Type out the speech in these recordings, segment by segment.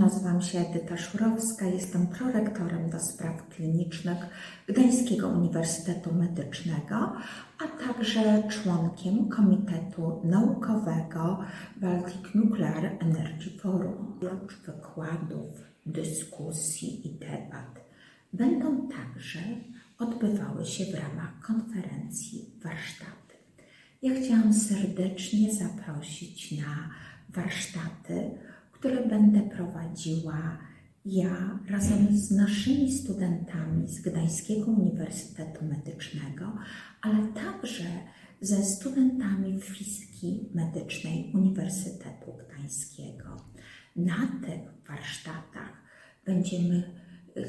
nazywam się Edyta Szurowska, jestem prorektorem do spraw klinicznych Gdańskiego Uniwersytetu Medycznego, a także członkiem Komitetu Naukowego Baltic Nuclear Energy Forum. Oprócz wykładów, dyskusji i debat będą także odbywały się w ramach konferencji warsztaty. Ja chciałam serdecznie zaprosić na warsztaty, które będę prowadziła ja razem z naszymi studentami z Gdańskiego Uniwersytetu Medycznego, ale także ze studentami fizyki medycznej Uniwersytetu Gdańskiego. Na tych warsztatach będziemy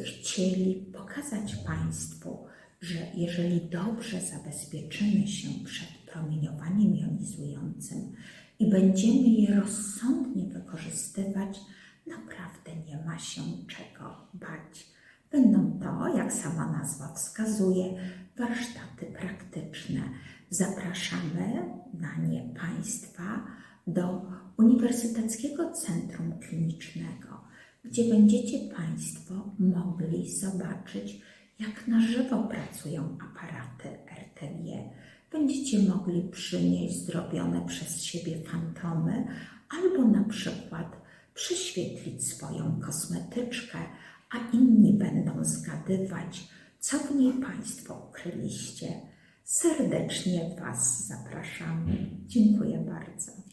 chcieli pokazać Państwu, że jeżeli dobrze zabezpieczymy się przed promieniowaniem jonizującym i będziemy je rozsądnie wykorzystywać, naprawdę nie ma się czego bać. Będą to, jak sama nazwa wskazuje, warsztaty praktyczne. Zapraszamy na nie Państwa do Uniwersyteckiego Centrum Klinicznego, gdzie będziecie Państwo mogli zobaczyć, jak na żywo pracują aparaty RTG. Będziecie mogli przynieść zrobione przez siebie fantomy albo na przykład przyświetlić swoją kosmetyczkę, a inni będą zgadywać, co w niej Państwo ukryliście. Serdecznie Was zapraszamy. Dziękuję bardzo.